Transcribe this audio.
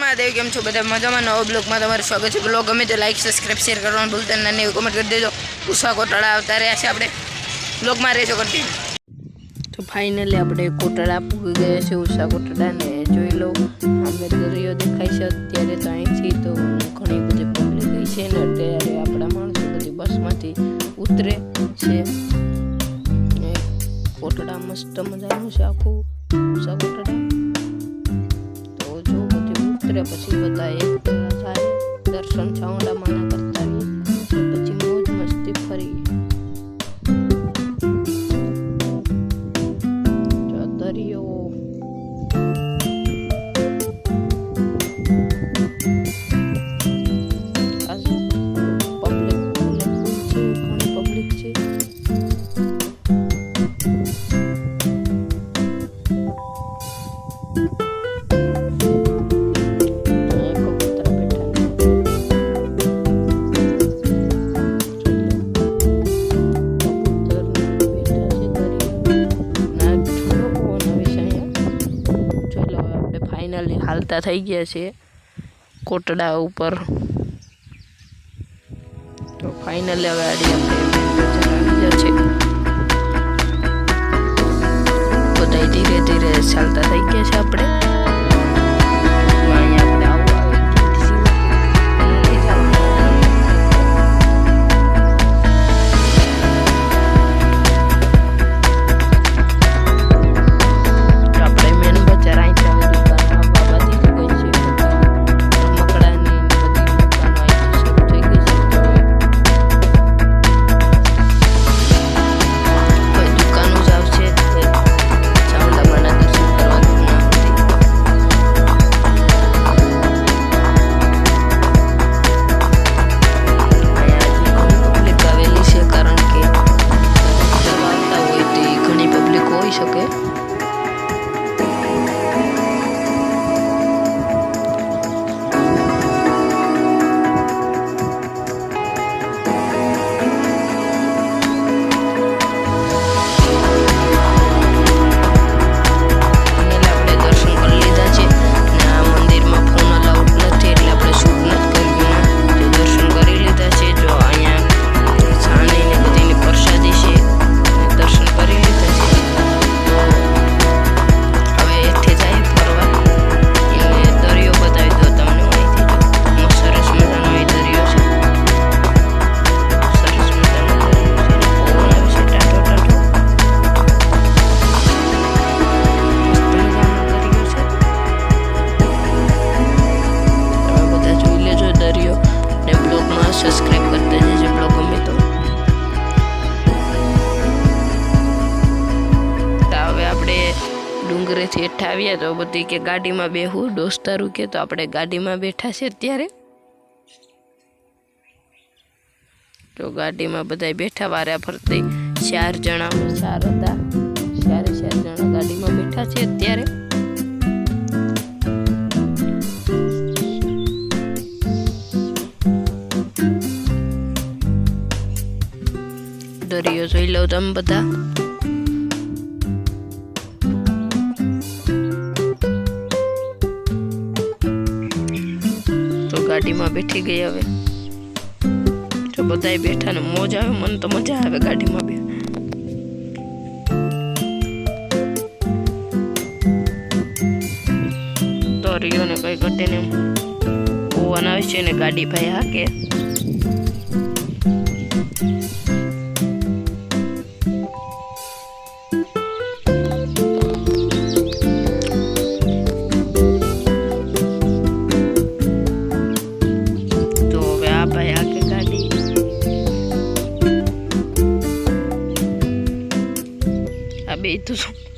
મહાદેવ કેમ છો? બધા મજામાં? નવો બ્લોગમાં તમારું સ્વાગત છે. બ્લોગ ગમે તો લાઈક સબસ્ક્રાઈબ શેર કરવાનું ભૂલતા નાની કોમેન્ટ કરી દેજો. ઉષા કોટાળા આવતા રહ્યા છે આપણે. બ્લોગમાં રહેજો કરતી તો ફાઇનલી આપણે કોટાળા પૂરી ગયા છે, ઉષા કોટાળાને જોઈ લો અમે દરિયો દેખાય છે. અત્યારે તો અહીંથી તો ઘણી બધી પબ્લિક ગઈ છે ને અત્યારે આપણા માણસો બધી બસમાંથી ઉતરે છે. કોટડા મસ્ત મજાનું છે આખું. ઉષા કોટડા. ઉતરે પછી બધા એક ભેગા જાય દર્શન ચાવડા માના કરતા. ફાઇનલી હાલતા થઈ ગયા છે કોટડા ઉપર. તો ફાઇનલી હવે આડી આપણે છે. બધા ધીરે ધીરે ચાલતા થઈ ગયા છે આપણે. ડુંગરેથી એઠા આવ્યા તો બધી કે ગાડીમાં બેહું, દોસ્તારું કે તો આપણે ગાડીમાં બેઠા છે અત્યારે. તો ગાડીમાં બધા બેઠા વાર્યા ફરતી ચાર જણા સાર હતા. ચારે ચાર જણા ગાડીમાં બેઠા છે અત્યારે. દરિયો જોઈ લો તમે બધા. ગાડીમાં બેઠી ગઈ હવે. જો બધાય બેઠા ને મોજ આવે, મને તો મજા આવે ગાડીમાં બે દરિયો ને કઈ ઘટે ને પવન આવે છે ને ગાડી ભાઈ હાકે. આ બે તો શું